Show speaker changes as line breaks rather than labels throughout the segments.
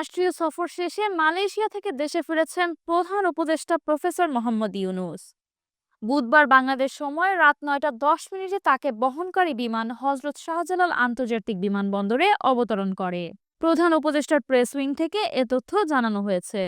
রাষ্ট্রীয় সফর শেষে মালয়েশিয়া থেকে দেশে ফিরেছেন প্রধান উপদেষ্টা প্রফেসর মোহাম্মদ ইউনুস। বুধবার বাংলাদেশ সময় রাত নয়টা দশ মিনিটে তাকে বহনকারী বিমান হজরত শাহজালাল আন্তর্জাতিক বিমানবন্দরে অবতরণ করে। প্রধান উপদেষ্টার প্রেস উইং থেকে এ তথ্য জানানো হয়েছে।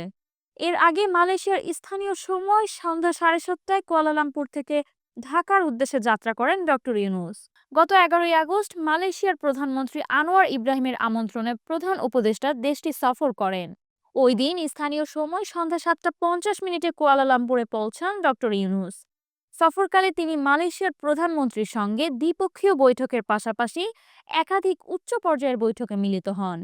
এর আগে মালয়েশিয়ার স্থানীয় সময় সন্ধ্যা সাড়ে সাতটায় কুয়ালালামপুর থেকে ঢাকার উদ্দেশ্যে যাত্রা করেন ডক্টর ইউনুস। গত এগারোই আগস্ট মালয়েশিয়ার প্রধানমন্ত্রী আনোয়ার ইব্রাহিমের আমন্ত্রণে প্রধান উপদেষ্টা দেশটি সফর করেন। ওই দিন স্থানীয় সময় সন্ধ্যা সাতটা পঞ্চাশ মিনিটে কুয়ালালামপুরে পৌঁছান ডক্টর ইউনুস। সফরকালে তিনি মালয়েশিয়ার প্রধানমন্ত্রীর সঙ্গে দ্বিপক্ষীয় বৈঠকের পাশাপাশি একাধিক উচ্চ পর্যায়ের বৈঠকে মিলিত হন।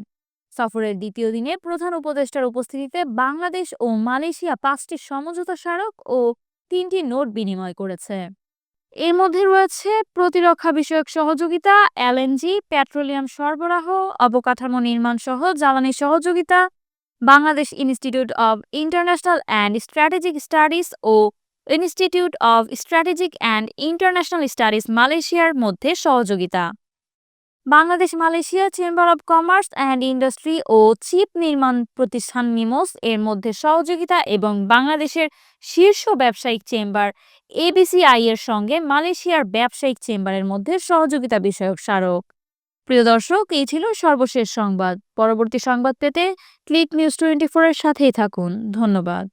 সফরের দ্বিতীয় দিনে প্রধান উপদেষ্টার উপস্থিতিতে বাংলাদেশ ও মালয়েশিয়া পাঁচটি সমঝোতা স্মারক ও তিনটি নোট বিনিময় করেছে। এর মধ্যে রয়েছে প্রতিরক্ষা বিষয়ক সহযোগিতা, এলএনজি, পেট্রোলিয়াম সরবরাহ, অবকাঠামো নির্মাণ সহ জ্বালানি সহযোগিতা, Bangladesh institute of international and strategic studies O institute of strategic and international studies মালয়েশিয়ার মধ্যে সহযোগিতা। Bangladesh, Malaysia chamber of commerce and industry O chip নির্মাণ প্রতিষ্ঠান মিমোস এর মধ্যে সহযোগিতা এবং বাংলাদেশের শীর্ষ ব্যবসায়িক চেম্বার এবিসিআই এর সঙ্গে মালয়েশিয়ার ব্যবসায়িক চেম্বারের মধ্যে সহযোগিতা বিষয়ক স্মারক। প্রিয় দর্শক, এই ছিল সর্বশেষ সংবাদ। পরবর্তী সংবাদ পেতে ক্লিক নিউজ টোয়েন্টি এর সাথেই থাকুন। ধন্যবাদ।